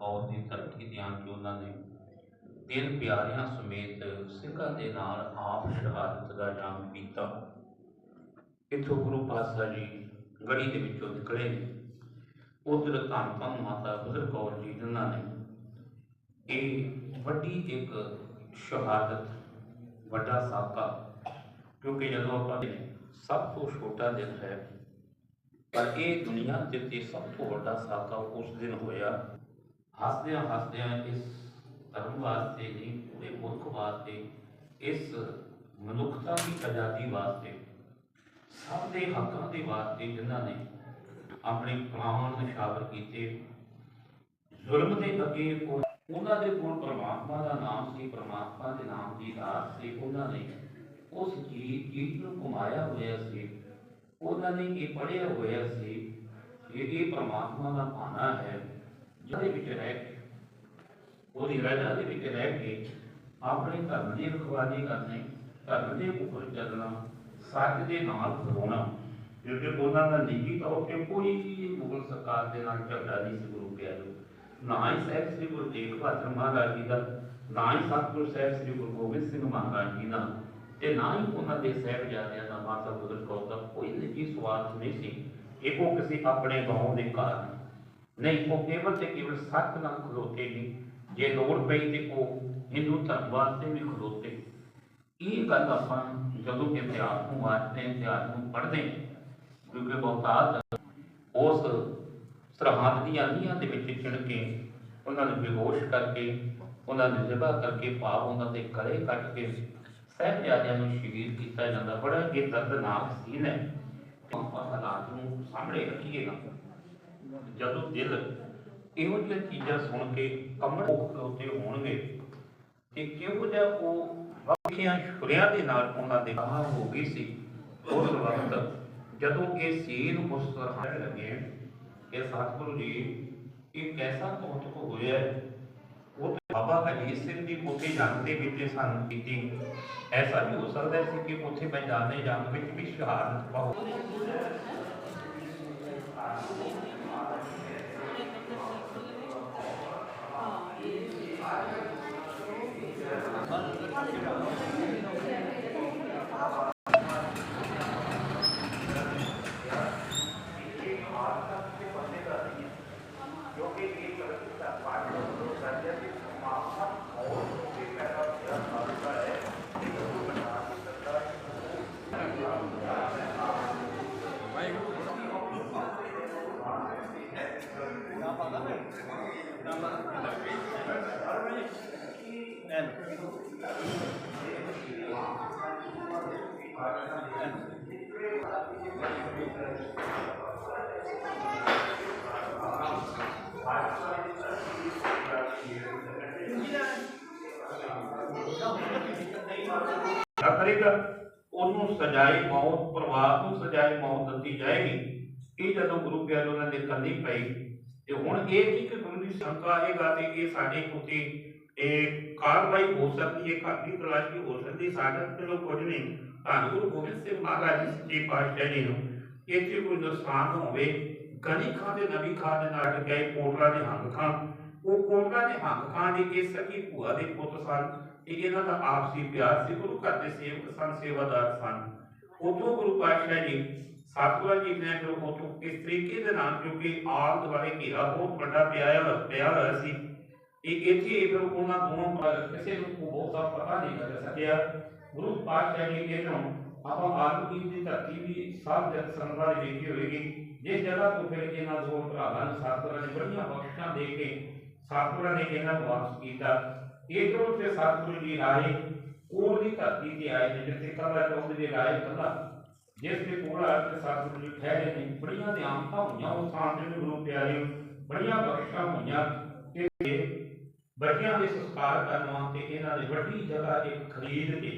ਕੌਰ ਦੀ ਧਰਤੀ ਤੇ ਆਣ ਨੇ ਤਿੰਨ ਪਿਆਰਿਆਂ ਸਮੇਤ ਸਿੰਘਾਂ ਦੇ ਨਾਲ ਆਪ ਸ਼ਹਾਦਤ ਦਾ ਜਾਮ ਪੀਤਾ ਇੱਥੋਂ ਗੁਰੂ ਪਾਤਸ਼ਾਹ ਜੀ ਗੜੀ ਦੇ ਵਿੱਚੋਂ ਨਿਕਲੇ। ਨੇ ਉਧਰ ਧੰਨ ਧੰਨ ਮਾਤਾ ਗੁਜਰ ਕੌਰ ਜੀ ਜਿਨ੍ਹਾਂ ਨੇ ਇਹ ਵੱਡੀ ਇੱਕ ਸ਼ਹਾਦਤ, ਵੱਡਾ ਸਾਕਾ ਕਿਉਂਕਿ ਜਦੋਂ ਆਪਾਂ ਸਭ ਤੋਂ ਛੋਟਾ ਦਿਨ ਹੈ, ਪਰ ਇਹ ਦੁਨੀਆ 'ਤੇ ਸਭ ਤੋਂ ਵੱਡਾ ਸਾਕਾ ਉਸ ਦਿਨ ਹੋਇਆ। ਹੱਸਦਿਆਂ ਹੱਸਦਿਆਂ ਇਸ ਧਰਮ ਵਾਸਤੇ ਨਹੀਂ, ਪੂਰੇ ਮੁਲਕ ਵਾਸਤੇ, ਇਸ ਮਨੁੱਖਤਾ ਦੀ ਆਜ਼ਾਦੀ ਵਾਸਤੇ, ਸਭ ਦੇ ਹੱਕਾਂ ਦੇ ਵਾਸਤੇ ਜਿਨ੍ਹਾਂ ਨੇ ਆਪਣੇ ਪ੍ਰਾਣ ਨਿਸ਼ਾਵਰ ਕੀਤੇ, ਜ਼ੁਲਮ ਦੇ ਅੱਗੇ ਉਹਨਾਂ ਦੇ ਕੋਲ ਪਰਮਾਤਮਾ ਦਾ ਨਾਮ ਸੀ, ਪਰਮਾਤਮਾ ਦੇ ਨਾਮ ਦੀ ਆਸ ਸੀ, ਉਹਨਾਂ ਨੇ ਉਸ ਚੀਜ਼ ਚੀਜ਼ ਨੂੰ ਕਮਾਇਆ ਹੋਇਆ ਸੀ, ਉਹਨਾਂ ਨੇ ਇਹ ਪੜ੍ਹਿਆ ਹੋਇਆ ਸੀ ਕਿ ਇਹ ਪਰਮਾਤਮਾ ਦਾ ਭਾਣਾ ਹੈ। ਜਿਹਦੇ ਵਿੱਚ ਰਹਿ ਕੇ, ਉਹਦੀ ਰਜਾ ਦੇ ਵਿੱਚ ਰਹਿ ਕੇ ਆਪਣੇ ਧਰਮ ਦੀ ਰਖਵਾਲੀ ਕਰਨੀ, ਧਰਮ ਦੇ ਉੱਪਰ ਚੱਲਣਾ, ਸੱਚ ਦੇ ਨਾਲ ਖਲੋਣਾ, ਕਿਉਂਕਿ ਉਹਨਾਂ ਦਾ ਨਿੱਜੀ ਤੌਰ ਤੇ ਕੋਈ ਮੁਗਲ ਸਰਕਾਰ ਦੇ ਨਾਲ ਝਗੜਾ ਨਹੀਂ ਸੀ, ਗੁਰੂ ਪਿਆਰੇ ਨਾ ਹੀ ਸਾਹਿਬ ਸ੍ਰੀ ਗੁਰੂ ਤੇਗ ਬਹਾਦਰ ਮਹਾਰਾਜ ਜੀ ਦਾ, ਨਾ ਹੀ ਸਤਿਗੁਰੂ ਸਾਹਿਬ ਸ੍ਰੀ ਗੁਰੂ ਗੋਬਿੰਦ ਸਿੰਘ ਮਹਾਰਾਜ ਜੀ ਦਾ, ਤੇ ਨਾ ਹੀ ਉਹਨਾਂ ਦੇ ਸਾਹਿਬਜ਼ਾਦਿਆਂ ਦਾ ਮਾਤਾ ਗੁਜਰ ਕੌਰ ਦਾ ਕੋਈ ਨਿੱਜੀ ਸਵਾਰਥ ਨਹੀਂ ਸੀ। ਇਹ ਉਹ ਕਿਸੇ ਆਪਣੇ ਗਾਉਂ ਦੇ ਕਾਰਨ ਨਹੀਂ, ਉਹ ਕੇਵਲ ਤੇ ਕੇਵਲ ਸੱਚ ਨਾਲ ਖਲੋਤੇ ਨਹੀਂ ਜੇ ਲੋੜ ਪਈ ਤੇ ਉਹ ਹਿੰਦੂ ਧਰਮ ਵਾਸਤੇ ਵੀ ਖਲੋਤੇ। ਇਹ ਗੱਲ ਆਪਾਂ ਜਦੋਂ ਇਤਿਹਾਸ ਨੂੰ ਵਾਚਦੇ ਇਤਿਹਾਸ ਨੂੰ ਪੜ੍ਹਦੇ ਕਿਉਂਕਿ ਬਹੁਤਾਤ ਉਸ ਸਰਹੱਦ ਦੀਆਂ ਨੀਹਾਂ ਦੇ ਵਿੱਚ ਚਿਣ ਕੇ ਉਹਨਾਂ ਨੂੰ ਬੇਹੋਸ਼ ਕਰਕੇ, ਉਹਨਾਂ ਨੂੰ ਜ਼ਿਬਾ ਕਰਕੇ ਪਾਪ ਉਹਨਾਂ ਦੇ ਗਲੇ ਕੱਟ ਕੇ ਸਾਹਿਬਜ਼ਾਦਿਆਂ ਨੂੰ ਸ਼ਹੀਦ ਕੀਤਾ ਜਾਂਦਾ। ਬੜਾ ਇਹ ਦਰਦਨਾਕ ਸੀਨ ਹੈ। ਆਪਾਂ ਹਾਲਾਤ ਨੂੰ ਸਾਹਮਣੇ ਰੱਖੀਏਗਾ ਜਦੋਂ ਦਿਲ ਇਹੋ ਜਿਹੀਆਂ ਚੀਜ਼ਾਂ ਸੁਣ ਕੇ ਕੰਬਣ ਉੱਤੇ ਹੋਣਗੇ ਤੇ ਕਿਉਂ ਜਿਹਾ ਉਹ ਵਾਕਿਆਂ ਸ਼ੁਰਿਆਂ ਦੇ ਨਾਲ ਉਹਨਾਂ ਦੇ ਕਹਾ ਹੋ ਗਈ ਸੀ, ਉਸ ਵਕਤ ਜਦੋਂ ਇਹ ਸੀਨ ਉਸ ਲੱਗੇ, ਕਿ ਸਤਿਗੁਰੂ ਜੀ, ਇਹ ਕੈਸਾ ਕੌਤਕ ਹੋਇਆ ਉਹ ਬਾਬਾ ਹਜੀਤ ਸਿੰਘ ਦੀ ਕੋਠੀ ਜੰਗ ਦੇ ਵਿੱਚ ਸਾਨੂੰ, ਕੀਤੀ। ਐਸਾ ਵੀ ਹੋ ਸਕਦਾ ਸੀ ਕਿ ਉੱਥੇ ਮੈਦਾਨੇ ਜੰਗ ਵਿੱਚ ਵੀ ਸ਼ਹਾਦਤ ਪਾਓ। Monica. ਕਰੇਗਾ ਉਹਨੂੰ ਸਜਾਏ ਮੌਤ ਪਰਿਵਾਰ ਨੂੰ ਸਜਾਏ ਮੌਤ ਦਿੱਤੀ ਜਾਏਗੀ। ਇਹ ਜਦੋਂ ਗੁਰੂ ਪਿਆਰੇ ਉਹਨਾਂ ਦੇ ਕੰਨੀ ਪਈ ਤੇ ਹੁਣ ਇਹ ਨਹੀਂ ਕਿ ਗੁਰੂ ਦੀ ਸ਼ੰਕਾ ਆਏਗਾ ਤੇ ਇਹ ਸਾਡੇ ਉੱਤੇ ਇਹ ਕਾਰਵਾਈ ਹੋ ਸਕਦੀ ਹੈ ਖਾਤੀ ਤਲਾਸ਼ੀ ਹੋ ਸਕਦੀ ਹੈ, ਸਾਡੇ ਤੇ ਲੋਕ ਕੁਝ ਨਹੀਂ। ਧੰਨ ਗੁਰੂ ਗੋਬਿੰਦ ਸਿੰਘ ਮਹਾਰਾਜ ਜੀ ਸੱਚੇ ਪਾਤਸ਼ਾਹ ਜੀ ਨੂੰ। ਇੱਥੇ ਕੋਈ ਨੁਕਸਾਨ ਹੋਵੇ। ਗਨੀ ਖਾਂ ਦੇ ਨਬੀ ਖਾਂ ਦੇ ਨਾਲ ਗਏ ਕੋਟਲਾ ਦੇ ਹੰਗ ਖਾਂ। ਉਹ ਕੋਟਲਾ ਦੇ ਹੰਗ ਖਾਂ ਦੀ ਇਹ ਸਕੀ ਭੂਆ ਦੇ ਪੁੱਤ ਸਨ। ਇਹ ਇਹਨਾਂ ਦਾ ਆਪਸੀ ਪਿਆਰ ਸੀ, ਗੁਰੂ ਘਰ ਦੇ ਸੇਵਕ ਸਨ, ਸੇਵਾਦਾਰ ਸਨ। ਉਦੋਂ ਗੁਰੂ ਪਾਤਸ਼ਾਹ ਜੀ ਸਤਿਗੁਰੂ ਜੀ ਨੇ ਜੋ ਉਦੋਂ ਇਸ ਤਰੀਕੇ ਦੇ ਨਾਲ ਕਿਉਂਕਿ ਆਲ ਦੁਆਲੇ ਘੇਰਾ ਬਹੁਤ ਵੱਡਾ ਪਿਆ ਪਿਆ ਹੋਇਆ ਸੀ, ਇਹ ਇੱਥੇ ਫਿਰ ਉਹਨਾਂ ਦੋਨੋਂ ਪਰ ਕਿਸੇ ਨੂੰ ਬਹੁਤਾ ਪਤਾ ਨਹੀਂ ਲੱਗ ਸਕਿਆ ਗੁਰੂ ਪਾਤਸ਼ਾਹ ਜੀ ਦੇ ਨੂੰ ਆਪਾਂ ਆਲੂ ਦੀ ਧਰਤੀ ਵੀ ਸਭ ਜਗ ਸੰਗਤਾਂ ਨੇ ਵੇਖੀ ਹੋਵੇਗੀ। ਜਿਸ ਜਗ੍ਹਾ ਤੋਂ ਫਿਰ ਇਹਨਾਂ ਦੋ ਭਰਾਵਾਂ ਨੂੰ ਸਤਿਗੁਰਾਂ ਨੇ ਬੜੀਆਂ ਬਖਸ਼ਾਂ ਦੇ ਕੇ ਸਤਿਗੁਰਾਂ ਨੇ ਇਹਨਾਂ ਨੂੰ ਵਾਪਸ ਕੀਤਾ। ਇਧਰੋਂ ਤੇ ਸਤਿਗੁਰੂ ਜੀ ਆਏ ਕੋਲ ਦੀ ਧਰਤੀ ਤੇ ਆਏ ਨੇ, ਜਿੱਥੇ ਕੱਲਾ ਚੌਂਕ ਦੇ ਆਏ ਕੱਲਾ ਜਿਸ ਦੇ ਕੋਲ ਆ ਕੇ ਸਤਿਗੁਰੂ ਜੀ ਠਹਿਰੇ ਨੇ, ਬੜੀਆਂ ਨਿਆਮਤਾਂ ਹੋਈਆਂ ਉਸ ਥਾਂ ਤੇ ਗੁਰੂ ਪਿਆਰੇ, ਬੜੀਆਂ ਬਖਸ਼ਾਂ ਹੋਈਆਂ। ਤੇ ਬੱਚਿਆਂ ਦੇ ਸੰਸਕਾਰ ਕਰਨ ਵਾਸਤੇ ਇਹਨਾਂ ਨੇ ਵੱਡੀ ਜਗ੍ਹਾ ਇੱਕ ਖਰੀਦ ਕੇ,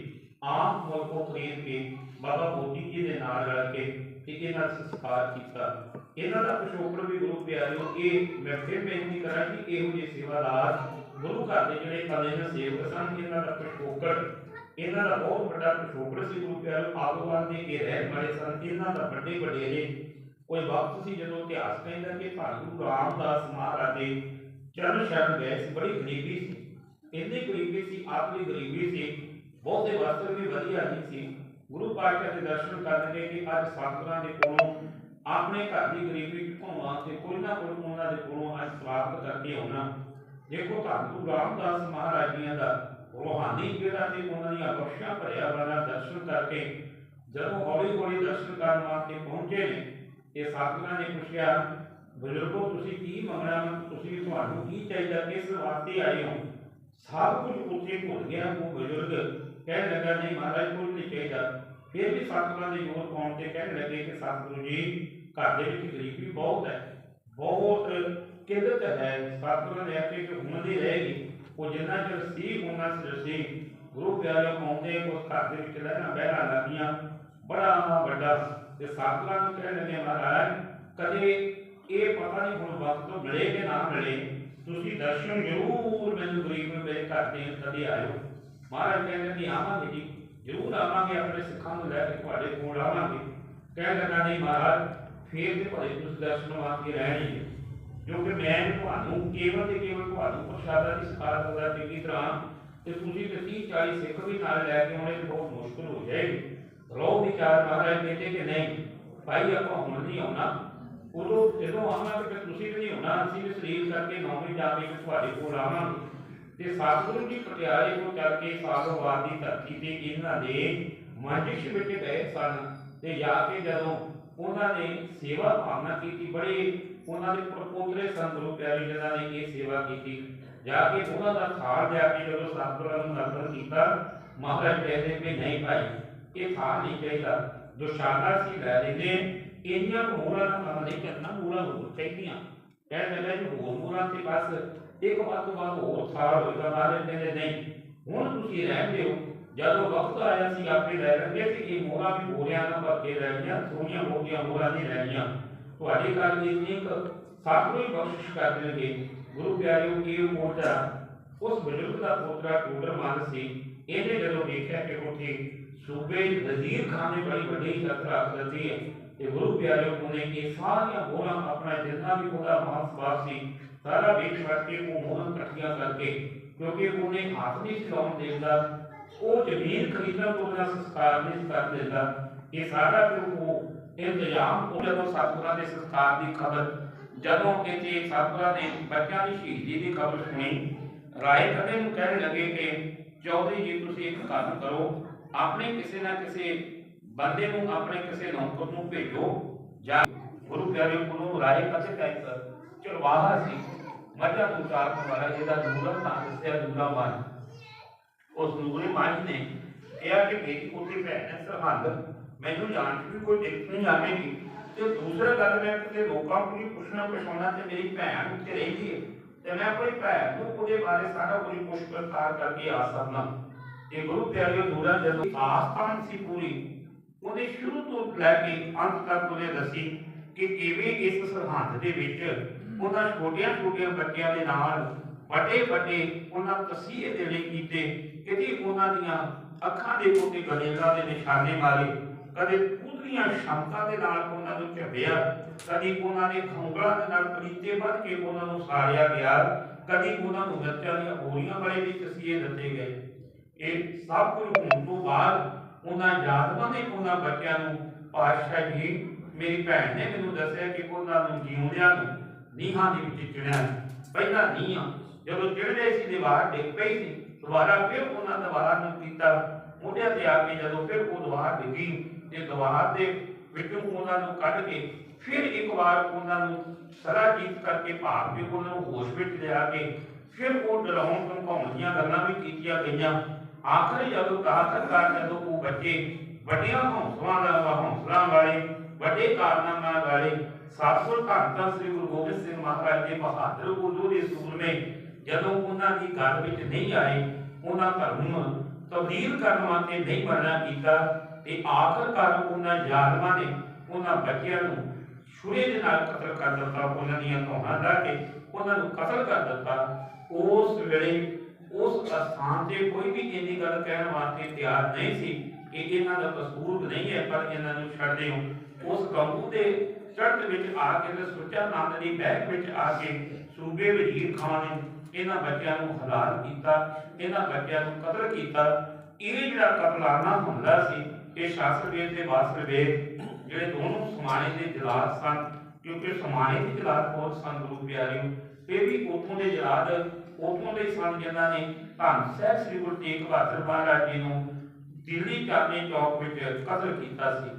ਆਮ ਮੁੱਲ ਖਰੀਦ ਕੇ, ਬਾਬਾ ਮੋਦੀ ਜੀ ਦੇ ਨਾਲ ਰਲ ਕੇ ਤੇ ਇਹਨਾਂ ਸੰਸਕਾਰ ਕੀਤਾ। ਇਹਨਾਂ ਦਾ ਪਿਛੋਕੜ ਵੀ ਗੁਰੂ ਪਿਆਰਿਓ, ਇਹ ਮੈਂ ਫਿਰ ਬੇਨਤੀ ਕਰਾਂ ਕਿ ਇਹੋ ਜਿਹੇ ਸੇਵਾਦਾਰ ਗੁਰੂ ਘਰ ਦੇ ਜਿਹੜੇ ਕਲੇ ਦੇ ਸੇਵਕ ਸਨ, ਇਹਨਾਂ ਦਾ ਪਿਛੋਕੜ, ਇਹਨਾਂ ਦਾ ਬਹੁਤ ਵੱਡਾ ਪਿਛੋਕੜ ਸੀ ਗੁਰੂ ਪਿਆਰਿਓ ਆਗੋਵਾਲ ਦੇ ਇਹ ਰਹਿਣ ਵਾਲੇ ਸਨ। ਇਹਨਾਂ ਦਾ ਵੱਡੇ ਵਡੇਰੇ, ਕੋਈ ਵਕਤ ਸੀ ਜਦੋਂ ਇਤਿਹਾਸ ਕਹਿੰਦਾ ਕਿ ਭਾਈ ਗੁਰੂ ਰਾਮਦਾਸ ਮਹਾਰਾਜ ਦੇ ਚਰਨ ਸ਼ਰਨ ਗਏ ਸੀ, ਬੜੀ ਗਰੀਬੀ ਸੀ। ਇੰਨੀ ਗਰੀਬੀ ਸੀ ਆਪਣੀ ਗਰੀਬੀ ਸੀ, ਬਹੁਤੇ ਵਸਤਰ ਵੀ ਵਧੀਆ ਨਹੀਂ ਸੀ। ਗੁਰੂ ਪਾਤਸ਼ਾਹ ਦੇ ਦਰਸ਼ਨ ਕਰਨਗੇ ਕਿ ਅੱਜ ਸਤਿਗੁਰਾਂ ਦੇ ਕੋਲੋਂ, ਆਪਣੇ ਘਰ ਦੀ ਗਰੀਬੀ ਢਾਉਣਾ ਤੇ ਕੋਈ ਨਾ ਕੋਈ ਉਹਨਾਂ ਦੇ ਕੋਲੋਂ ਅੱਜ ਪ੍ਰਾਪਤ ਕਰਕੇ ਆਉਣਾ। ਦੇਖੋ ਧੰਨ ਗੁਰੂ ਰਾਮਦਾਸ ਮਹਾਰਾਜ ਜੀਆਂ ਦਾ ਰੋਹਾਨੀ ਜਿਹੜਾ ਤੇ ਉਹਨਾਂ ਦੀਆਂ ਬਖਸ਼ਾਂ ਭਰਿਆ ਵਾਲਾ ਦਰਸ਼ਨ ਕਰਕੇ ਜਦੋਂ ਹੌਲੀ ਹੌਲੀ ਦਰਸ਼ਨ ਕਰਨ ਵਾਸਤੇ ਪਹੁੰਚੇ ਨੇ, ਇਹ ਸਤਿਗੁਰਾਂ ਨੇ ਪੁੱਛਿਆ, ਬਜ਼ੁਰਗੋ, ਤੁਸੀਂ ਕੀ ਮੰਗਣਾ ਤੁਸੀਂ ਤੁਹਾਨੂੰ ਕੀ ਚਾਹੀਦਾ? ਕਿਸ ਵਾਸਤੇ ਆਏ ਹੋ? ਸਭ ਕੁਝ ਉੱਥੇ ਭੁੱਲ ਗਿਆ, ਉਹ ਬਜ਼ੁਰਗ ਕਹਿਣ ਲੱਗਾ, ਨਹੀਂ ਮਹਾਰਾਜ, ਕੁਝ ਨਹੀਂ ਚਾਹੀਦਾ। ਫਿਰ ਵੀ ਸਤਿਗੁਰਾਂ ਦੇ ਜੋਰ ਪਾਉਣ ਤੇ ਕਹਿਣ ਲੱਗੇ ਕਿ ਸਤਿਗੁਰੂ ਜੀ, ਘਰ ਦੇ ਵਿੱਚ ਗਰੀਬੀ ਬਹੁਤ ਹੈ, ਬਹੁਤ ਕਿੱਲਤ ਹੈ? ਸਤਿਗੁਰਾਂ ਨੇ ਆਖਿਆ ਕਿ ਹੁਣ ਰਹੇਗੀ। ਉਹ ਜਿੰਨਾ ਚਿਰ ਸੀ ਉਹਨਾਂ ਚਿਰ ਸੀ, ਗੁਰੂ ਪਿਆਰੇ ਪਾਉਂਦੇ ਉਸ ਘਰ ਦੇ ਵਿੱਚ ਰਹਿਣਾ ਬਹਿਣਾ ਲੱਗੀਆਂ ਬੜਾ ਵੱਡਾ। ਤੇ ਸਤਿਗੁਰਾਂ ਨੂੰ ਕਹਿਣ ਲੱਗੇ, ਮਹਾਰਾਜ, ਕਦੇ ਇਹ ਪਤਾ ਨਹੀਂ ਹੁਣ ਵਕਤ ਮਿਲੇ ਕਿ ਨਾ ਮਿਲੇ। ਤੁਸੀਂ ਦਰਸ਼ਨ ਜ਼ਰੂਰ ਮੈਨੂੰ ਗਰੀਬ ਨੂੰ ਮੇਰੇ ਘਰ ਦੇ ਕਦੇ ਆਇਓ। ਮਹਾਰਾਜ ਕਹਿੰਦੇ ਨਹੀਂ ਆਵਾਂਗੇ ਜੀ, ਜ਼ਰੂਰ ਆਵਾਂਗੇ, ਆਪਣੇ ਸਿੱਖਾਂ ਨੂੰ ਲੈ ਕੇ ਤੁਹਾਡੇ ਕੋਲ ਆਵਾਂਗੇ। ਕਹਿ ਲੱਗਾ, ਨਹੀਂ ਮਹਾਰਾਜ, ਫੇਰ ਤੇ ਭਲੇ ਤੁਸੀਂ ਦਰਸ਼ਨ ਵਾਸਤੇ ਰਹਿਣੀ ਹੈ ਜੋ ਕਿ ਮੈਂ ਤੁਹਾਨੂੰ ਕੇਵਲ ਤੇ ਕੇਵਲ ਤੁਹਾਨੂੰ ਪ੍ਰਸ਼ਾਦਾ ਦੀ ਸਿਫਾਰਤ ਦਾ ਚੰਗੀ ਤਰ੍ਹਾਂ ਤੇ ਤੁਸੀਂ ਤੇ 30 40 ਸਿੱਖ ਵੀ ਨਾਲ ਲੈ ਕੇ ਆਉਣੇ ਤੇ ਬਹੁਤ ਮੁਸ਼ਕਲ ਹੋ ਜਾਏਗੀ। ਰੋਹ ਵਿਚਾਰ ਮਹਾਰਾਜ ਕਹਿੰਦੇ ਕਿ ਨਹੀਂ? ਭਾਈ, ਆਪਾਂ ਹੁਣ ਨਹੀਂ ਆਉਣਾ। ਉਦੋਂ ਜਦੋਂ ਆਵਾਂਗੇ ਫਿਰ ਤੁਸੀਂ ਵੀ ਨਹੀਂ ਹੋਣਾ ਅਸੀਂ ਵੀ ਸਰੀਰ ਕਰਕੇ ਨੌਵੀਂ ਜਾ ਕੇ ਤੁਹਾਡੇ ਕੋਲ ਆਵਾਂਗੇ। ਤੇ ਸਤਿਗੁਰੂ ਜੀ ਪਟਿਆਲੇ ਤੋਂ ਚੱਲ ਕੇ ਸਾਧੋਵਾਦ ਦੀ ਧਰਤੀ ਤੇ ਇਹਨਾਂ ਦੇ ਮਾਨਿਸ਼ ਵਿੱਚ ਗਏ ਸਨ। ਤੇ ਜਾ ਕੇ ਜਦੋਂ ਉਹਨਾਂ ਨੇ ਸੇਵਾ ਭਾਵਨਾ ਕੀਤੀ, ਬੜੇ ਉਹਨਾਂ ਦੇ ਪ੍ਰਪੋਤਰੇ ਸਨ ਗੁਰੂ ਪਿਆਰੇ ਜਿਨ੍ਹਾਂ ਨੇ ਇਹ ਸੇਵਾ ਕੀਤੀ। ਜਾ ਕੇ ਉਹਨਾਂ ਦਾ ਥਾਲ ਲਿਆ ਕੇ ਜਦੋਂ ਸਤਿਗੁਰਾਂ ਨੂੰ ਨਰਦਨ ਕੀਤਾ, ਮਹਾਰਾਜ ਕਹਿੰਦੇ ਵੀ ਨਹੀਂ ਭਾਈ, ਇਹ ਥਾਲ ਨਹੀਂ ਚਾਹੀਦਾ। ਦੁਸ਼ਾਲਾ ਸੀ ਲੈ ਲੈਂਦੇ, ਇੰਨੀਆਂ ਕੁ ਦਾ ਕੰਮ ਨਹੀਂ ਕਰਨਾ, ਮੋਹਰਾਂ ਹੋਰ ਚਾਹੀਦੀਆਂ। ਕਹਿ ਲੱਗਾ ਜੀ, ਹੋਰ ਮੋਹਰਾਂ ਤੇ ਬਸ, ਇੱਕ ਵਾਰ ਤੋਂ ਬਾਅਦ ਹੋਰ ਥਾਲ ਹੋਏਗਾ, ਮਹਾਰਾਜ ਕਹਿੰਦੇ ਨਹੀਂ। ਹੁਣ ਤੁਸੀਂ ਰਹਿੰਦੇ ਹੋ ਜਦੋਂ ਵਕਤ ਆਇਆ ਸੀ, ਆਪੇ ਲੈ ਲੈਂਦੇ ਕਿ ਇਹ ਮੋਹਰਾਂ ਵੀ ਮੋਹਰਿਆਂ ਨਾਲ ਭਰ ਕੇ ਰਹਿ ਗਈਆਂ, ਸੋਹਣੀਆਂ ਮੋਹਰੀਆਂ ਮੋਹਰਾਂ ਨਹੀਂ ਰਹਿ ਗਈਆਂ। ਤੁਹਾਡੇ ਘਰ ਇੰਨੀ ਕੁ ਹੀ ਬਖਸ਼ਿਸ਼ ਕਰ ਦੇਣਗੇ। ਗੁਰੂ ਪਿਆਰਿਓ ਇਹ ਮੋਟਾ ਉਸ ਬਜ਼ੁਰਗ ਦਾ ਪੋਤਰਾ ਟੂਡਰ ਮਨ ਸੀ। ਇਹਨੇ ਜਦੋਂ ਦੇਖਿਆ ਕਿ ਉੱਥੇ ਸੂਬੇ ਵਜ਼ੀਰ ਖਾਨ ਨੇ ਬੜੀ ਵੱਡੀ ਸ਼ਰਤ ਰੱਖ ਦਿੱਤੀ ਹੈ, ਤੇ ਗੁਰੂ ਪਿਆਰਿਓ ਉਹਨੇ ਇਹ ਸਾਰੀਆਂ ਮੋਹਰਾਂ ਆਪਣਾ ਜਿੰਨਾ ਵੀ ਉਹਦਾ ਮਾਨ ਸਵਾਰ ਸੀ, ਸਾਰਾ ਵੇਚ ਵਟ ਕੇ ਉਹ ਮੋਹਰਾਂ ਇਕੱਠੀਆਂ ਕਰਕੇ, ਕਿਉਂਕਿ ਉਹਨੇ ਹੱਥ ਨਹੀਂ ਚਲਾਉਣ ਦੇਦਾ ਉਹ ਜ਼ਮੀਨ ਖਰੀਦਣ ਤੋਂ ਬਿਨਾਂ ਸੰਸਕਾਰ ਨਹੀਂ ਸੀ ਕਰ ਦਿੰਦਾ। ਇਹ ਸਾਰਾ ਫਿਰ ਉਹ ਇੰਤਜ਼ਾਮ ਉਹ ਜਦੋਂ ਸਤਿਗੁਰਾਂ ਦੇ ਸੰਸਕਾਰ ਦੀ ਖਬਰ ਜਦੋਂ ਇੱਥੇ ਸਤਿਗੁਰਾਂ ਨੇ ਬੱਚਿਆਂ ਦੀ ਸ਼ਹੀਦੀ ਦੀ ਖਬਰ ਸੁਣੀ, ਰਾਏ ਕਦੇ ਨੂੰ ਕਹਿਣ ਲੱਗੇ ਕਿ ਚੌਧਰੀ ਜੀ, ਤੁਸੀਂ ਇੱਕ ਕੰਮ ਕਰੋ, ਆਪਣੇ ਕਿਸੇ ਨਾ ਕਿਸੇ ਬੰਦੇ ਨੂੰ, ਆਪਣੇ ਕਿਸੇ ਨੌਕਰ ਨੂੰ ਭੇਜੋ, ਜਾਂ ਗੁਰੂ ਪਿਆਰੇ ਨੂੰ ਰਾਏ ਕਦੇ ਟਾਈਪ ਚਲਵਾਹਾ ਸੀ। ਮੱਝਾਂ ਨੂੰ ਚਾਰ ਵਾਲਾ ਜਿਹਦਾ ਨੂਰਨ ਨਾਮ ਦੱਸਿਆ ਨੂਰਾ ਮਾਨ ਉਸ ਨੂਰੇ ਮਾਨ ਨੇ ਕਿਹਾ ਕਿ ਮੇਰੀ ਕੋਠੀ ਭੈਣ ਹੈ, ਸਰਹੰਦ। ਮੈਨੂੰ ਜਾਣ ਚ ਵੀ ਕੋਈ ਦਿੱਕਤ ਨਹੀਂ ਆਵੇਗੀ। ਤੇ ਦੂਸਰਾ ਗੱਲ ਮੈਂ ਕਿਤੇ ਲੋਕਾਂ ਕੋਲ ਪੁੱਛਣਾ ਪਛਾਉਣਾ ਤੇ ਮੇਰੀ ਭੈਣ ਉੱਥੇ ਰਹਿੰਦੀ ਹੈ। ਤੇ ਮੈਂ ਆਪਣੀ ਭੈਣ ਨੂੰ ਉਹਦੇ ਬਾਰੇ ਸਾਰਾ ਕੁਝ ਪੁੱਛ ਕਰਕੇ ਆ ਸਕਦਾ। ਇਹ ਗੁਰੂ ਪਿਆਰਿਓ ਦੂਰਾ ਜਦੋਂ ਆਸਥਾਨ ਸੀ ਪੂਰੀ ਉਹਦੇ ਸ਼ੁਰੂ ਤੋਂ ਲੈ ਕੇ ਅੰਤ ਤੱਕ ਉਹਨੇ ਦੱਸੀ ਕਿ ਕਿਵੇਂ ਇਸ ਸਰਹੰਦ ਦੇ ਵਿੱਚ ਉਹਨਾਂ ਛੋਟੀਆਂ ਛੋਟੀਆਂ ਬੱਚਿਆਂ ਦੇ ਨਾਲ ਵੱਡੇ ਵੱਡੇ ਉਹਨਾਂ ਤਸੀਹੇ ਦੇਣੇ ਕੀਤੇ ਕਿਤੇ ਉਹਨਾਂ ਦੀਆਂ ਅੱਖਾਂ ਦੇ ਉੱਤੇ ਗਲੇਗਾ ਦੇ ਨਿਸ਼ਾਨੇ ਮਾਰੇ, ਕਦੇ ਪੂਰੀਆਂ ਸ਼ਮਤਾ ਦੇ ਨਾਲ ਉਹਨਾਂ ਨੂੰ ਝੱਬਿਆ ਕਦੀ ਉਹਨਾਂ ਨੇ ਖੰਗਲਾਂ ਦੇ ਨਾਲ ਪਲੀਤੇ ਵੱਧ ਕੇ ਉਹਨਾਂ ਨੂੰ ਸਾੜਿਆ ਗਿਆ ਕਦੀ ਉਹਨਾਂ ਨੂੰ ਮਿਰਚਾਂ ਦੀਆਂ ਗੋਲੀਆਂ ਵਾਲੇ ਵੀ ਤਸੀਹੇ ਦਿੱਤੇ ਗਏ। ਇਹ ਸਭ ਕੁਝ ਹੋਣ ਤੋਂ ਬਾਅਦ ਉਹਨਾਂ ਜਾਦਵਾਂ ਨੇ ਉਹਨਾਂ ਬੱਚਿਆਂ ਨੂੰ ਪਾਤਸ਼ਾਹ ਜੀ, ਮੇਰੀ ਭੈਣ ਨੇ ਮੈਨੂੰ ਦੱਸਿਆ ਕਿ ਉਹਨਾਂ ਨੂੰ ਜਿਉਂਦਿਆਂ ਨੂੰ ਨੀਹਾਂ ਦੇ ਵਿੱਚ ਚਿਣਿਆ ਪਹਿਲਾਂ ਨੀਹਾਂ, ਜਦੋਂ ਚਿੜਦੇ ਸੀ, ਦੀਵਾਰ ਡਿੱਗ ਪਈ ਸੀ ਦੁਬਾਰਾ ਫਿਰ ਉਹਨਾਂ ਦੀਵਾਰ ਨੂੰ ਕੀਤਾ। ਮੋਢਿਆਂ ਤੇ ਆ ਕੇ ਜਦੋਂ ਫਿਰ ਉਹ ਦੀਵਾਰ ਡਿੱਗੀ ਤੇ ਦੀਵਾਰ ਦੇ ਵਿੱਚੋਂ ਉਹਨਾਂ ਨੂੰ ਕੱਢ ਕੇ ਫਿਰ ਇੱਕ ਵਾਰ ਉਹਨਾਂ ਨੂੰ ਸਰਾਜੀਤ ਕਰਕੇ ਭਾਗ ਵੀ ਉਹਨਾਂ ਨੂੰ ਹੋਸ਼ ਵਿੱਚ ਲਿਆ ਕੇ ਫਿਰ ਉਹ ਡਰਾਉਣ ਧਮਕਾਉਣ ਦੀਆਂ ਗੱਲਾਂ ਵੀ ਕੀਤੀਆਂ ਗਈਆਂ। ਆਖਰ ਜਦੋਂ ਆਖਰਕਾਰ ਜਦੋਂ ਉਹ ਬੱਚੇ ਵੱਡੀਆਂ ਹੌਸਲਾਂ ਦਾ ਹੌਸਲਾ ਵਾਲੇ, ਵੱਡੇ ਕਾਰਨਾਮਾ ਵਾਲੇ ਸਤਿਗੁਰ ਧੰਨ ਸ੍ਰੀ ਗੁਰੂ ਗੋਬਿੰਦ ਸਿੰਘ ਮਹਾਰਾਜ ਦੇ ਬਹਾਦਰ ਗੁਰੂ ਦੇ ਸੂਰਮੇ ਜਦੋਂ ਉਹਨਾਂ ਦੀ ਗੱਲ ਵਿੱਚ ਨਹੀਂ ਆਏ, ਉਹਨਾਂ ਧਰਮ ਨੂੰ ਤਬਦੀਲ ਕਰਨ ਵਾਸਤੇ ਨਹੀਂ ਮਰਨਾ ਕੀਤਾ ਤੇ ਆਖਰਕਾਰ ਉਹਨਾਂ ਜ਼ਾਲਮਾਂ ਨੇ ਉਹਨਾਂ ਬੱਚਿਆਂ ਨੂੰ ਛੁਰੇ ਦੇ ਨਾਲ ਕਤਲ ਕਰ ਦਿੱਤਾ, ਉਹਨਾਂ ਦੀਆਂ ਧੌਣਾਂ ਲਾ ਕੇ ਉਹਨਾਂ ਨੂੰ ਕਤਲ ਕਰ ਦਿੱਤਾ। ਉਸ ਵੇਲੇ ਉਸ ਸਥਾਨ ਤੇ ਕੋਈ ਵੀ ਇੰਨੀ ਗੱਲ ਕਹਿਣ ਵਾਸਤੇ ਤਿਆਰ ਨਹੀਂ ਸੀ ਕਿ ਇਹਨਾਂ ਦਾ ਕਸੂਰ ਨਹੀਂ ਹੈ, ਪਰ ਇਹਨਾਂ ਨੂੰ ਛੱਡ ਦਿਓ ਉਸ ਗੰਗੂ ਦੇ ਚੜ੍ਹਤ ਵਿੱਚ ਆ ਕੇ ਤੇ ਸੁੱਚਾ ਨੰਦ ਦੀ ਬਹਿਕ ਵਿੱਚ ਆ ਕੇ ਸੂਬੇ ਵਜ਼ੀਰ ਖਾਨ ਨੇ ਇਹਨਾਂ ਬੱਚਿਆਂ ਨੂੰ ਹਲਾਲ ਕੀਤਾ, ਇਹਨਾਂ ਬੱਚਿਆਂ ਨੂੰ ਕਤਲ ਕੀਤਾ। ਇਹ ਜਿਹੜਾ ਕਤਲਾਨਾ ਹਮਲਾ ਸੀ, ਇਹ ਸ਼ਾਸਰਵੇਦ ਤੇ ਵਾਸਰਵੇਦ ਜਿਹੜੇ ਦੋਨੋਂ ਸਮਾਣੇ ਦੇ ਜਲਾਦ ਸਨ, ਕਿਉਂਕਿ ਸਮਾਣੇ ਦੇ ਜਲਾਦ ਬਹੁਤ ਸਨ ਗੁਰੂ ਪਿਆਰਿਓ ਇਹ ਵੀ ਉਥੋਂ ਦੇ ਜਲਾਦ, ਉਥੋਂ ਦੇ ਸਨ ਜਿਨ੍ਹਾਂ ਨੇ ਧੰਨ ਸਾਹਿਬ ਸ੍ਰੀ ਗੁਰੂ ਤੇਗ ਬਹਾਦਰ ਮਹਾਰਾਜ ਜੀ ਨੂੰ ਦਿੱਲੀ ਚਾਂਦਨੀ ਚੌਕ ਵਿੱਚ ਕਤਲ ਕੀਤਾ ਸੀ।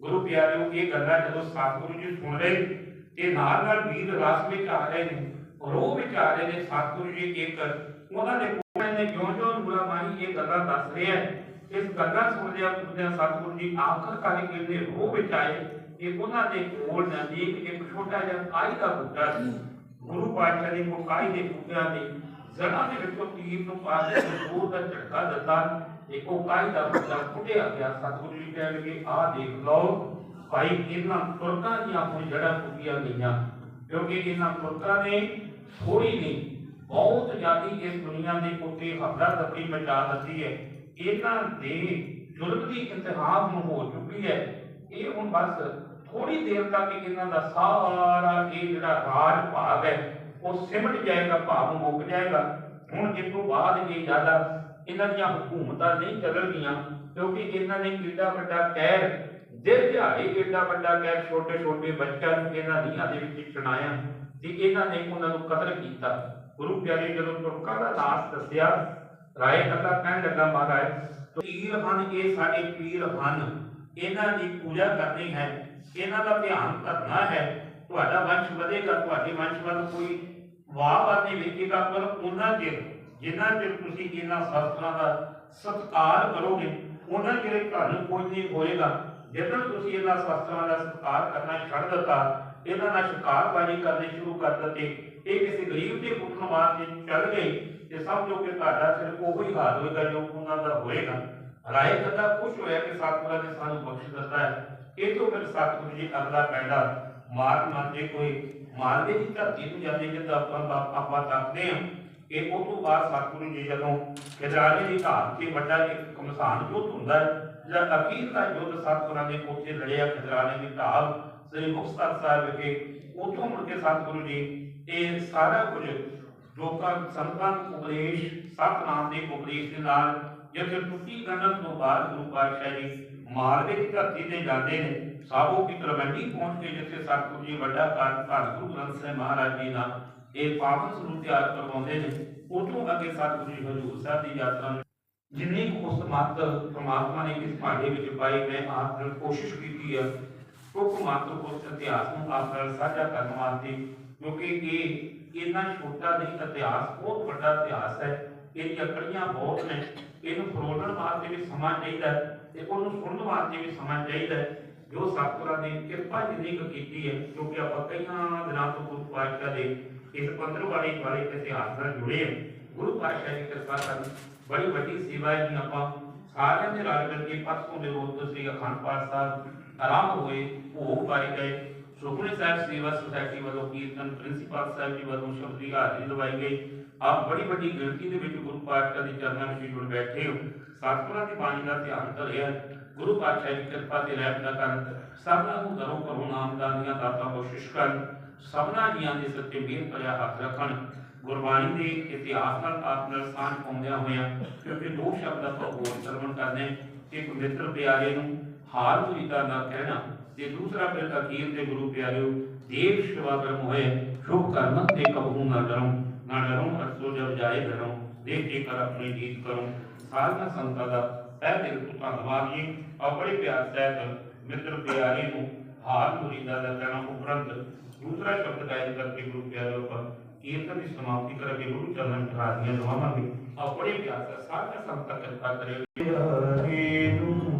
ਗੁਰੂ ਪਿਆਰਿਓ, ਇਹ ਗੱਲਾਂ ਜਦੋਂ ਸਤਿਗੁਰੂ ਜੀ ਸੁਣ ਰਹੇ ਤੇ ਨਾਲ ਨਾਲ ਵੀਰ ਰਸ ਵਿੱਚ ਆ ਰਹੇ ਨੇ ਰੋਹ ਵਿੱਚ ਆ ਰਹੇ ਨੇ ਸਤਿਗੁਰੂ ਜੀ ਇੱਕ ਉਹਨਾਂ ਦੇ ਕੋਲ ਨੇ ਜਿਉਂ ਜਿਉਂ ਗੁਲਾ ਮਾਈ ਇਹ ਗੱਲਾਂ ਦੱਸ ਰਹੇ ਆ ਇਸ ਗੱਲਾਂ ਸੁਣਦਿਆਂ ਸੁਣਦਿਆਂ ਸਤਿਗੁਰੂ ਜੀ ਆਖਰਕਾਰ ਇਹਦੇ ਰੋਹ ਵਿੱਚ ਆਏ ਇਹ ਉਹਨਾਂ ਦੇ ਕੋਲ ਨਜ਼ਦੀਕ ਇੱਕ ਛੋਟਾ ਜਿਹਾ ਕਾਈ ਦਾ ਬੂਟਾ ਸੀ ਗੁਰੂ ਪਾਤਸ਼ਾਹ ਨੇ ਉਹ ਕਾਈ ਦੇ ਬੂਟਿਆਂ ਦੇ ਜੜ੍ਹਾਂ ਦੇ ਵਿੱਚੋਂ ਤੀਰ ਨੂੰ ਪਾ ਕੇ ਜ਼ੋਰ ਦਾ ਝਟਕਾ ਦਿੱਤਾ ਤੇ ਉਹ ਕਾਈ ਦਾ ਬੂਟਾ ਫੁੱਟਿਆ ਗਿਆ ਸਤਿਗੁਰੂ ਜੀ ਕਹਿਣਗੇ ਆਹ ਦੇਖ ਲਓ ਭਾਈ ਇਹਨਾਂ ਤੁਰਕਾਂ ਦੀਆਂ ਆਪਣੀ ਜੜ੍ਹਾਂ ਪੁੱਟੀਆਂ ਗਈਆਂ ਕਿਉਂਕਿ ਇਹਨਾਂ ਤੁਰਕਾਂ ਨੇ ਥੋੜੀ ਨਹੀਂ, ਬਹੁਤ ਜ਼ਿਆਦੀ ਇਸ ਦੁਨੀਆ ਦੇ ਉੱਤੇ ਹਮਲਾ ਦਫੀ ਮਚਾ ਦਿੱਤੀ ਹੈ। ਇਹਨਾਂ ਦੇ ਜ਼ੁਲਮ ਦੀ ਇੰਤਹਾ ਹੁਣ ਹੋ ਚੁੱਕੀ ਹੈ। ਇਹ ਹੁਣ ਬਸ ਥੋੜੀ ਦੇਰ ਤੱਕ ਇਹਨਾਂ ਦਾ ਸਾਰਾ ਇਹ ਜਿਹੜਾ ਰਾਜ ਭਾਗ ਹੈ, ਉਹ ਸਿਮਟ ਜਾਏਗਾ, ਭਾਵ ਮੁੱਕ ਜਾਏਗਾ। ਹੁਣ ਇਸ ਤੋਂ ਬਾਅਦ ਇਹ ਜ਼ਿਆਦਾ ਇਹਨਾਂ ਦੀਆਂ ਹਕੂਮਤਾਂ ਨਹੀਂ ਚੱਲਣਗੀਆਂ, ਕਿਉਂਕਿ ਇਹਨਾਂ ਨੇ ਕਿੱਡਾ ਵੱਡਾ ਕਹਿਰ ਦਿਲ ਦਿਹਾੜੇ ਕਿੱਡਾ ਵੱਡਾ ਕਹਿਰ ਛੋਟੇ ਛੋਟੇ ਬੱਚਿਆਂ ਨੂੰ ਇਹਨਾਂ ਦੀਆਂ ਦੇ ਵਿੱਚ ਚਣਾਇਆ ਤੇ ਇਹਨਾਂ ਨੇ ਉਹਨਾਂ ਨੂੰ ਕਤਲ ਕੀਤਾ, ਗੁਰੂ ਪਿਆਰੇ ਜਦੋਂ ਤੁਰਕਾਂ ਦਾ ਨਾਸ ਦੱਸਿਆ, ਰਾਏ ਅੱਲਾ ਕਹਿਣ ਲੱਗਾ ਮਹਾਰਾਜ ਪੀਰ ਹਨ, ਇਹ ਸਾਡੇ ਪੀਰ ਹਨ। ਇਹਨਾਂ ਦੀ ਪੂਜਾ ਕਰਨੀ ਹੈ, ਇਹਨਾਂ ਦਾ ਧਿਆਨ ਕਰਨਾ ਹੈ। ਤੁਹਾਡਾ ਵੰਸ਼ ਵਧੇਗਾ, ਤੁਹਾਡੇ ਵੰਸ਼ ਵੱਲ ਕੋਈ ਵਾਹ ਵਾਹ ਨਹੀਂ ਵੇਖੇਗਾ, ਪਰ ਉਹਨਾਂ ਚਿਰ, ਜਿੰਨਾ ਚਿਰ ਤੁਸੀਂ ਇਹਨਾਂ ਸ਼ਾਸਤਰਾਂ ਦਾ ਸਤਿਕਾਰ ਕਰੋਗੇ, ਉਹਨਾਂ ਚਿਰ ਤੁਹਾਨੂੰ ਕੋਈ ਨਹੀਂ ਹੋਏਗਾ। ਜਦੋਂ ਤੁਸੀਂ ਇਹਨਾਂ ਸ਼ਸਤਰਾਂ ਦਾ ਸਤਿਕਾਰ ਕਰਨਾ ਛੱਡ ਦਿੱਤਾ ਇਹਨਾਂ ਦਾ ਸ਼ਿਕਾਰਬਾਜ਼ੀ ਕਰਨੀ ਸ਼ੁਰੂ ਕਰ ਦਿੱਤੇ। ਇਹ ਕਿਸੇ ਗਰੀਬ ਦੇ ਕੁੱਟਣ ਵਾਸਤੇ ਚੱਲ ਗਏ ਤੇ ਸਮਝੋ ਕਿ ਤੁਹਾਡਾ ਸਿਰ ਉਹੀ ਹਾਲ ਹੋਏਗਾ ਜੋ ਉਹਨਾਂ ਦਾ ਹੋਏਗਾ। ਰਾਏ ਕਦਾ ਖੁਸ਼ ਹੋਇਆ ਕਿ ਸਤਿਗੁਰਾਂ ਨੇ ਸਾਨੂੰ ਬਖਸ਼ ਦਿੱਤਾ ਹੈ। ਇਹ ਤੋਂ ਫਿਰ ਸਤਿਗੁਰੂ ਜੀ ਅਗਲਾ ਪੈਂਡਾ ਮਾਰ ਮਾਰ ਜੇ ਕੋਈ ਮਾਲਵੇ ਦੀ ਧਰਤੀ ਨੂੰ ਜਾਂਦੇ ਜਿੱਦਾਂ ਆਪਾਂ ਬਾਪ- ਆਪਾਂ ਤੱਕਦੇ ਹਾਂ ਇਹ ਉਹ ਤੋਂ ਬਾਅਦ ਸਤਿਗੁਰੂ ਜੀ ਜਦੋਂ ਖਿਦਰਾਣੇ ਦੀ ਧਾਰ ਤੇ ਵੱਡਾ ਇੱਕ ਕਮਸਾਨ ਯੁੱਧ ਹੁੰਦਾ ਹੈ ਜਿਹੜਾ ਅਖੀਰ ਦਾ ਯੁੱਧ ਸਤਿਗੁਰਾਂ ਦੇ ਕੋਠੇ ਲੜਿਆ ਖਿਦਰਾਣੇ ਦੀ ਢਾਲ ਸ੍ਰੀ ਮੁਕਤਸਰ ਸਾਹਿਬ ਵਿਖੇ, ਉਥੋਂ ਮੁੜ ਕੇ ਸਤਿਗੁਰੂ ਜੀ, ਇਹ ਸਾਰਾ ਕੁਝ ਲੋਕਾਂ, ਸੰਤਾਂ ਨੂੰ ਉਪਦੇਸ਼, ਸਤਨਾਮ ਦੇ ਉਪਦੇਸ਼ ਦੇ ਨਾਲ ਜਦੋਂ ਟੁੱਟੀ ਗੰਢਨ ਤੋਂ ਬਾਅਦ ਗੁਰੂ ਪਾਤਸ਼ਾਹ ਜੀ ਮਾਲਵੇ ਦੀ ਧਰਤੀ ਤੇ ਜਾਂਦੇ ਨੇ ਸਾਬੋ ਕੀ ਤਲਵੰਡੀ ਪਹੁੰਚ ਕੇ ਜਿੱਥੇ ਸਤਿਗੁਰੂ ਜੀ ਵੱਡਾ ਕਾਰਜ ਧੰਨ ਗੁਰੂ ਗ੍ਰੰਥ ਸਾਹਿਬ ਮਹਾਰਾਜ ਜੀ ਨਾਲ ਇਹ ਪਾਵਨ ਸਰੂਪ ਤਿਆਰ ਕਰਵਾਉਂਦੇ ਨੇ ਉਤੋਂ ਅੱਗੇ ਸਤਿਗੁਰੂ ਜੀ ਹਜ਼ੂਰ ਸਾਹਿਬ ਦੀ ਯਾਤਰਾ ਜਿੰਨੀ ਉਸ ਮੱਤ ਪ੍ਰਮਾਤਮਾ ਨੇ ਇਸ ਭਾਂਡੇ ਵਿੱਚ ਪਾਈ, ਮੈਂ ਆਪ ਨਾਲ ਕੋਸ਼ਿਸ਼ ਕੀਤੀ ਹੈ ਉਹ ਮਾਤਰ ਉਸ ਇਤਿਹਾਸ ਨੂੰ ਆਪ ਨਾਲ ਸਾਂਝਾ ਕਰਨ ਵਾਸਤੇ, ਕਿਉਂਕਿ ਇਹ ਇੰਨਾ ਛੋਟਾ ਨਹੀਂ, ਇਤਿਹਾਸ ਬਹੁਤ ਵੱਡਾ ਇਤਿਹਾਸ ਹੈ। ਇਹਦੀਆਂ ਕੜੀਆਂ ਬਹੁਤ ਨੇ। ਇਹਨੂੰ ਫਰੋਲਣ ਵਾਸਤੇ ਵੀ ਸਮਾਂ ਚਾਹੀਦਾ ਹੈ ਤੇ ਉਹਨੂੰ ਸੁਣਨ ਵਾਸਤੇ ਵੀ ਸਮਾਂ ਚਾਹੀਦਾ ਹੈ। ਜੋ ਸਤਿਗੁਰਾਂ ਨੇ ਕਿਰਪਾ ਜਿੰਨੀ ਕੁ ਕੀਤੀ ਹੈ ਕਿਉਂਕਿ ਆਪਾਂ ਕਈਆਂ ਦਿਨਾਂ ਤੋਂ ਗੁਰੂ ਪਾਤਸ਼ਾਹ ਦੇ ਇਸ ਪੰਦਰ ਵਾਲੀ ਵਾਲੇ ਇਤਿਹਾਸ ਨਾਲ ਜੁੜੇ ਹਾਂ। ਗੁਰੂ ਪਾਤਸ਼ਾਹ ਦੀ ਕਿਰਪਾ ਕਰਨ ਬੜੀ ਵੱਡੀ ਸੇਵਾ ਹੈ ਜੀ ਆਪਾਂ ਸਾਰਿਆਂ ਦੇ ਰਲ ਮਿਲ ਕੇ ਪਰਸੋਂ ਦੇ ਰੋਜ਼ ਤੋਂ ਸ੍ਰੀ ਅਖੰਡ ਪਾਠ ਸਾਹਿਬ ਆਰੰਭ ਹੋਏ, ਭੋਗ ਪਾਏ ਗਏ। ਸੁਖਮਨੀ ਸਾਹਿਬ ਸੇਵਾ ਸੁਸਾਇਟੀ ਵੱਲੋਂ ਕੀਰਤਨ, ਪ੍ਰਿੰਸੀਪਲ ਸਾਹਿਬ ਜੀ ਵੱਲੋਂ ਸ਼ਬਦ ਦੀ ਹਾਜ਼ਰੀ ਲਵਾਈ ਗਈ। ਆਪ ਬੜੀ ਵੱਡੀ ਗਿਣਤੀ ਦੇ ਵਿੱਚ ਗੁਰੂ ਪਾਤਸ਼ਾਹ ਦੇ ਚਰਨਾਂ ਵਿੱਚ ਜੁੜ ਬੈਠੇ ਹੋ। ਸਤਿਗੁਰਾਂ ਦੀ ਬਾਣੀ ਦਾ ਧਿਆਨ ਧਰਿਆ। ਗੁਰੂ ਪਾਤਸ਼ਾਹ ਦੀ ਕਿਰਪਾ ਤੇ ਰਹਿਮਤ ਦਾ ਕਰਨ ਸਭਨਾਂ ਨੂੰ ਦਰੋਂ ਕਰੋ ਨਾਮਦਾਨ ਦੀਆਂ ਦਾਤਾਂ ਬਖਸ਼ਿਸ਼ ਕਰਨ, ਸਭਨਾਂ ਜੀਆਂ ਦੇ ਸੱਤੇ ਮਿਹਰ ਭਰਿਆ ਹੱਥ ਰੱਖਣ। ਗੁਰਬਾਣੀ ਦੇ ਇਤਿਹਾਸ ਨਾਲ ਆਪ ਨਾਲ ਸਾਂਝ ਪਾਉਂਦਿਆਂ ਹੋਇਆਂ ਕਿਉਂਕਿ ਦੋ ਸ਼ਬਦ ਆਪਾਂ ਹੋਰ ਸਰਵਣ ਕਰਨੇ ਇੱਕ ਮਿੱਤਰ ਪਿਆਰੇ ਨੂੰ ਹਾਲ ਮੁਰੀਦਾ ਨਾ ਕਹਿਣਾ ਤੇ ਦੂਸਰਾ ਫਿਰ ਅਖੀਰ ਦੇ ਗੁਰੂ ਪਿਆਰਿਓ, ਦੇਵ ਸ਼ਿਵਾ ਕਰਮ ਹੋਏ, ਸ਼ੁਭ ਕਰਮ ਤੇ ਕਬਹੂ ਨਾ ਡਰੋ ਨਾ ਡਰੋ ਅਰਸੋ ਜਬ ਜਾਏ ਡਰੋ ਦੇਖ ਕੇ ਕਰ ਆਪਣੀ ਜੀਤ ਕਰੋ ਸਾਰੀਆਂ ਸੰਤਾਂ ਦਾ ਤਹਿ ਦਿਲ ਤੋਂ ਧੰਨਵਾਦ ਜੀ। ਆਪਣੇ ਪਿਆਰ ਸਹਿਤ ਮਿੱਤਰ ਪਿਆਰੇ ਨੂੰ ਹਾਲ ਮੁਰੀਦਾ ਦਾ ਕਹਿਣਾ ਉਪਰੰਤ ਦੂਸਰਾ ਸ਼ਬਦ ਗਾਇਨ ਕਰਕੇ ਗੁਰੂ ਪਿਆਰਿਓ ਪਰ ਕੀਰਤਨ ਦੀ ਸਮਾਪਤੀ ਕਰਕੇ ਗੁਰੂ ਚਰਨ ਠਾਰੀਆਂ ਦਵਾਵਾਂਗੇ। ਆਪਣੇ ਪਿਆਰ ਦਾ ਸਾਰੀਆਂ ਸੰਤਾਂ ਕਿਰਪਾ ਕਰੇ। ਪਿਆਰੇ ਨੂੰ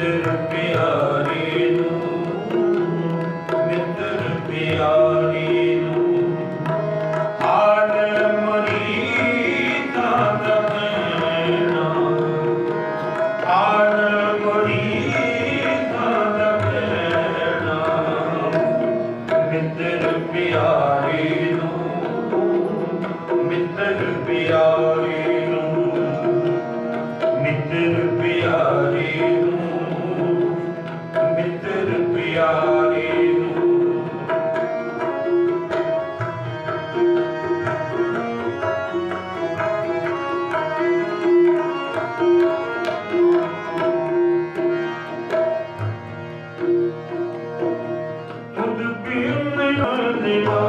ਮਿੱਤਰ ਨਿਵਾਸਾਂ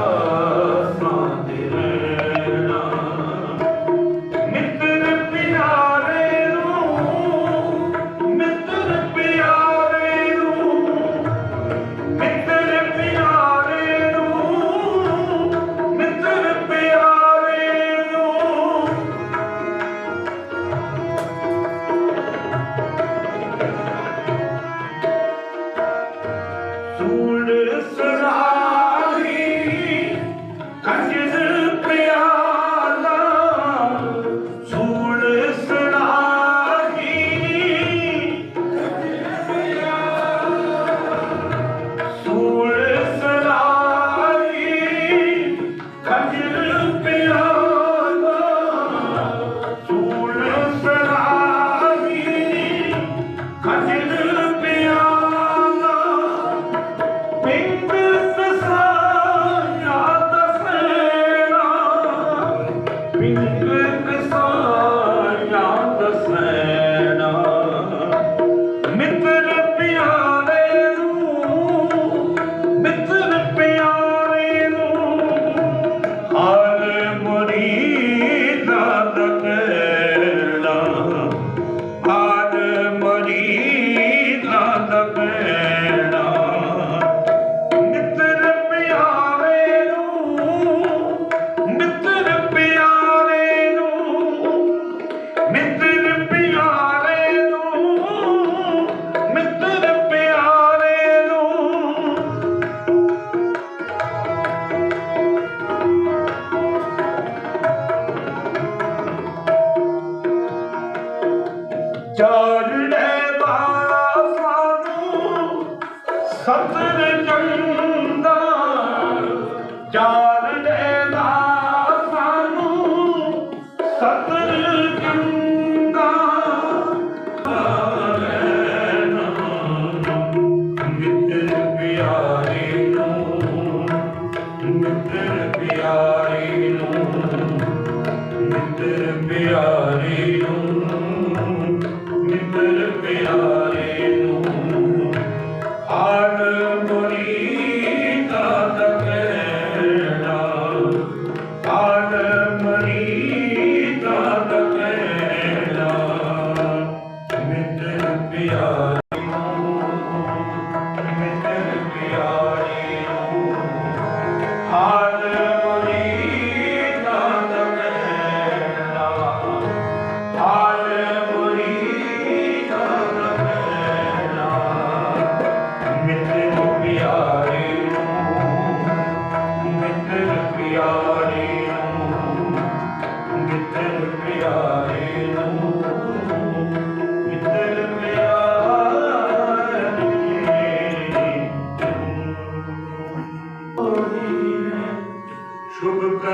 Hallelujah.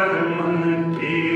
ਸ਼ੁਭ ਕਰਮਨ ਕੀ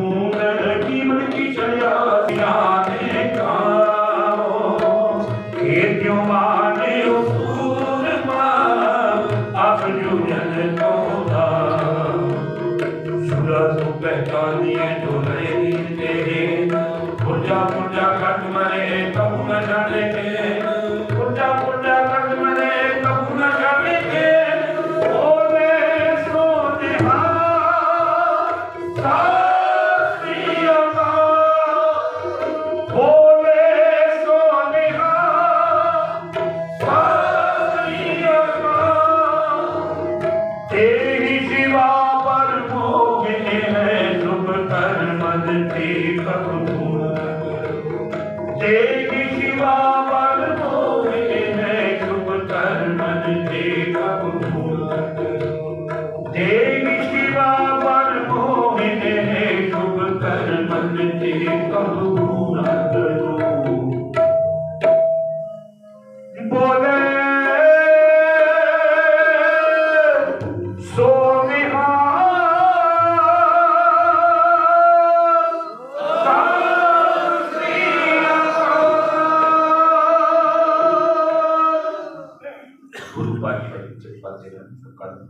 ਗੁਰੂ ਪਾਤਸ਼ਾਹ ਜੀ ਦੇ ਪਾਸੇ ਰਹਿਣ ਕਰਨ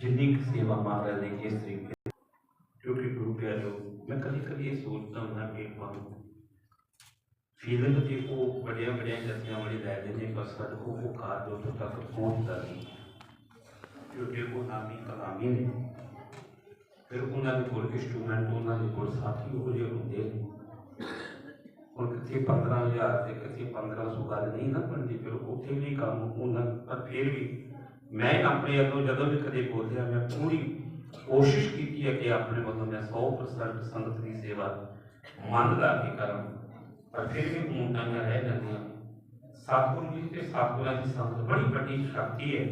ਜਿੰਨੀ ਕੁ ਸੇਵਾ ਮਹਾਰਾਜ ਨੇ ਕਿਸ ਤਰੀਕੇ ਕਿਉਂਕਿ ਗੁਰੂ ਪਿਆਰਿਓ ਮੈਂ ਕਦੀ ਕਦੀ ਇਹ ਸੋਚਦਾ ਹੁੰਦਾ ਕਿ ਤੁਹਾਨੂੰ ਫੀਲਿੰਗ ਤੇ ਉਹ ਵੱਡੀਆਂ ਵੱਡੀਆਂ ਜੱਥੀਆਂ ਵਾਲੀ ਲੈ ਜਾਂਦੇ ਪਰ ਸਾਡੇ ਕੋਲ ਉਹ ਕਾਰਜ ਉੱਥੋਂ ਤੱਕ ਪਹੁੰਚਦਾ ਨਹੀਂ ਕਿਉਂਕਿ ਉਹ ਨਾਮੀ ਕਲਾਮੀ ਨੇ ਫਿਰ ਉਹਨਾਂ ਦੇ ਕੋਲ ਇੰਸਟਰੂਮੈਂਟ ਉਹਨਾਂ ਦੇ ਕੋਲ ਸਾਥੀ ਉਹ ਜਿਹੇ ਹੁੰਦੇ ਨੇ ਹੁਣ ਕਿਤੇ 15000 ਤੇ ਕਿਤੇ 1500 ਗੱਲ ਨਹੀਂ ਨਾ ਬਣਦੀ, ਫਿਰ ਉੱਥੇ ਵੀ ਕੰਮ ਉਹਨਾਂ ਪਰ ਫਿਰ ਵੀ ਮੈਂ ਆਪਣੇ ਅੱਗੋਂ ਜਦੋਂ ਵੀ ਕਦੇ ਬੋਲਿਆ, ਮੈਂ ਪੂਰੀ ਕੋਸ਼ਿਸ਼ ਕੀਤੀ ਹੈ ਕਿ ਆਪਣੇ ਵੱਲੋਂ ਮੈਂ 100% ਸੰਗਤ ਦੀ ਸੇਵਾ ਮਨ ਲਾ ਕੇ ਕਰਾਂ, ਪਰ ਫਿਰ ਵੀ ਮੂਟਾਂਆਂ ਰਹਿ ਜਾਂਦੀਆਂ। ਸਤਿਗੁਰੂ ਜੀ ਤੇ ਸਤਿਗੁਰਾਂ ਦੀ ਸੰਗਤ ਬੜੀ ਵੱਡੀ ਸ਼ਕਤੀ ਹੈ।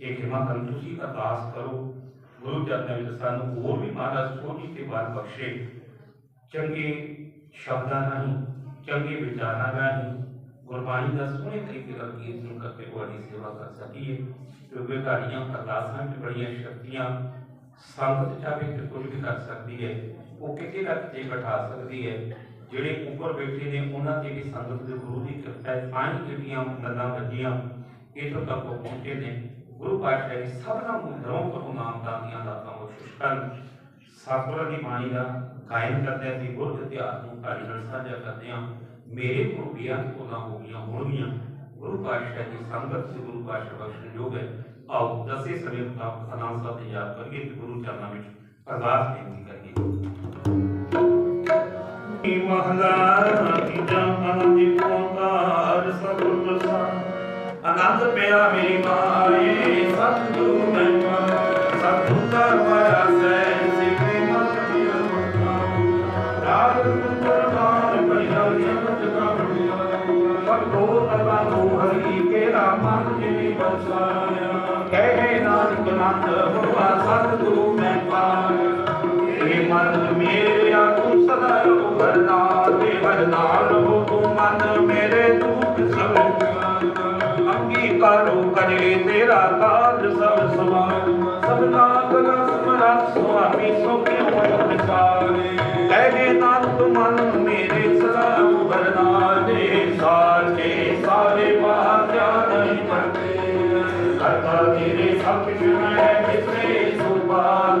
ਇਹ ਖਿਮਾ ਕਰਨ ਤੁਸੀਂ ਅਰਦਾਸ ਕਰੋ, ਗੁਰੂ ਚਰਨਾਂ ਵਿੱਚ ਸਾਨੂੰ ਹੋਰ ਵੀ ਮਹਾਰਾਜ ਸੋਝੀ ਤੇ ਬਾਤ ਬਖਸ਼ੇ। ਚੰਗੇ ਸ਼ਬਦਾਂ ਰਾਹੀਂ ਚੰਗੇ ਵਿਚਾਰਾਂ ਰਾਹੀਂ ਗੁਰਬਾਣੀ ਦਾ ਸੋਹਣੇ ਤਰੀਕੇ ਨਾਲ ਕੀਰਤਨ ਕਰਕੇ ਤੁਹਾਡੀ ਸੇਵਾ ਕਰ ਸਕੀਏ। ਕਿਉਂਕਿ ਤੁਹਾਡੀਆਂ ਅਰਦਾਸਾਂ ਵਿੱਚ ਬੜੀਆਂ ਸ਼ਕਤੀਆਂ ਸੰਗਤ ਚਾਹੇ ਤੇ ਕੁਝ ਵੀ ਕਰ ਸਕਦੀ ਹੈ, ਉਹ ਕਿਤੇ ਨਾ ਕਿਤੇ ਬਿਠਾ ਸਕਦੀ ਹੈ। ਜਿਹੜੇ ਉੱਪਰ ਬੈਠੇ ਨੇ, ਉਹਨਾਂ ਤੇ ਵੀ ਸੰਗਤ ਦੇ ਗੁਰੂ ਦੀ ਕਿਰਪਾ ਹੈ। ਤਾਂ ਹੀ ਜਿਹੜੀਆਂ ਗੱਲਾਂ ਵੱਜੀਆਂ, ਇੱਥੋਂ ਤੱਕ ਪਹੁੰਚੇ ਨੇ। ਗੁਰੂ ਪਾਤਸ਼ਾਹ ਸਭਨਾਂ ਨੂੰ ਦਰੋਂ ਤੋਂ ਨਾਮਦਾਨ ਦੀਆਂ ਦਾਤਾਂ ਬਖਸ਼ਿਸ਼ ਕਰਨ। ਸਤਿਗੁਰਾਂ ਦੀ ਬਾਣੀ ਦਾ ਕਾਇਮ ਕਰਦੇ ਅਤੇ ਗੁਰ ਇਤਿਹਾਸ ਨੂੰ ਤੁਹਾਡੇ ਨਾਲ ਸਾਂਝਾ ਕਰਦੇ ਹਾਂ। ਮੇਰੇ ਕੋਲ ਬਿਆਨ ਕੋਲਾਂ ਹੋ ਗਈਆਂ ਹੋਣਗੀਆਂ। ਗੁਰੂ ਪਾਤਸ਼ਾਹ ਦੀ ਸੰਗਤ ਤੇ ਗੁਰੂ ਪਾਤਸ਼ਾਹ ਬਖਸ਼ਣ ਯੋਗ ਹੈ। ਆਓ ਦਸੇ ਸਮੇਂ ਮੁਤਾਬਕ ਅਨਾਮ ਸਾਹਿਬ ਤੇ ਯਾਦ ਕਰੀਏ ਤੇ ਗੁਰੂ ਚਰਨਾਂ ਵਿੱਚ ਅਰਦਾਸ ਬੇਨਤੀ ਕਰੀਏ। ਮਹਲਾ ਤੀਜਾ ਆਨੰਦ ਓੰਕਾਰ ਸਤਿਗੁਰ ਪ੍ਰਸਾਦ ਆਨੰਦ ਪਿਆ ਮੇਰੀ ਮਾਏ। ਨਾਨਕ ਹੋਆ ਸਤਿਗੁਰੂ ਕਰਤਾ ਤੇਰੇ ਸਭ ਮੈਂ ਕਿਸਰੇ ਸੁਭਾਗ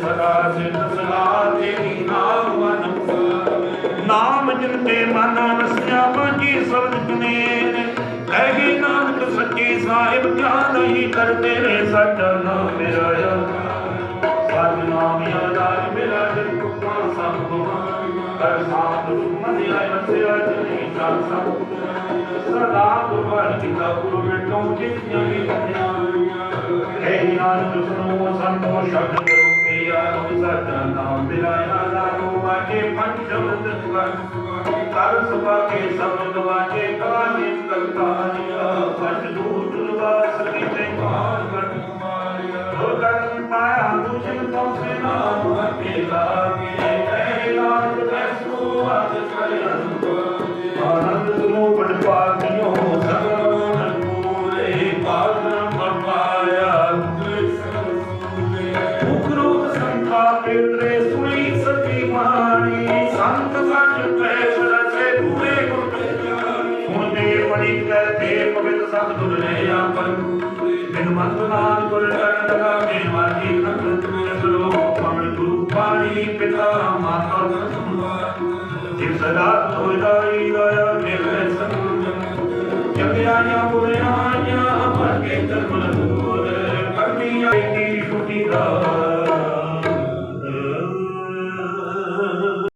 ਸਦਾ ਸਿਧ ਸਲਾ ਤੇਰੀ ਨਾਮ ਮਨ ਪਾਵੇ। ਨਾਮ ਜਿਨ ਤੇ ਮਨ ਵਸਿਆ ਮਾਂਜੀ ਸਬਦ ਕਨੇਨ ਕਹੇ ਨਾਨਕ ਸੱਚੀ ਸਾਹਿਬ ਕਿਆ ਨਹੀਂ ਕਰਦੇ ਰੇ ਸਾਡਾ ਨਾਮ ਮੇਰਾ ਸਤ ਨਾਮ ਆਦਾਰ ਮੇਰਾ ਦਿਲ ਕੁਮਾ ਸਭ ਗੁਮਾਨ ਕਰ ਸਾਧ ਮਨ ਆਇ ਵਸਿਆ ਜਨੀ ਸਾਧ ਸਭ ਸਦਾ ਗੁਰਬਾਣੀ ਕੀਤਾ ਗੁਰੂ ਮਿਟੋ ਜਿਤਨੀਆਂ ਵੀ ਦੁਨੀਆਂ ਹੈ ਨਾਨਕ ਸੁਨੋ ਸੰਤੋ ਸ਼ਬਦ ਰੂਪਿਆ ਸਾਡਾ ਨਾਮ ਮੇਰਾ ਆਦਾਰ ਵਾਜੇ ਪੰਚਮਤ ਕਰ ਕਰ ਸੁਭਾ ਕੇ ਸਬਦ ਵਾਜੇ ਕਾਨੇ ਕਲਤਾਨੀਆ ਪੰਜ ਦੂਤ ਲਵਾਸ ਕੀਤੇ ਮਾਰ ਗੜ ਮਾਰਿਆ ਹੋ ਕਰਨ ਪਾਇਆ ਤੁਝ ਤੋਂ ਸੇ ਨਾਮ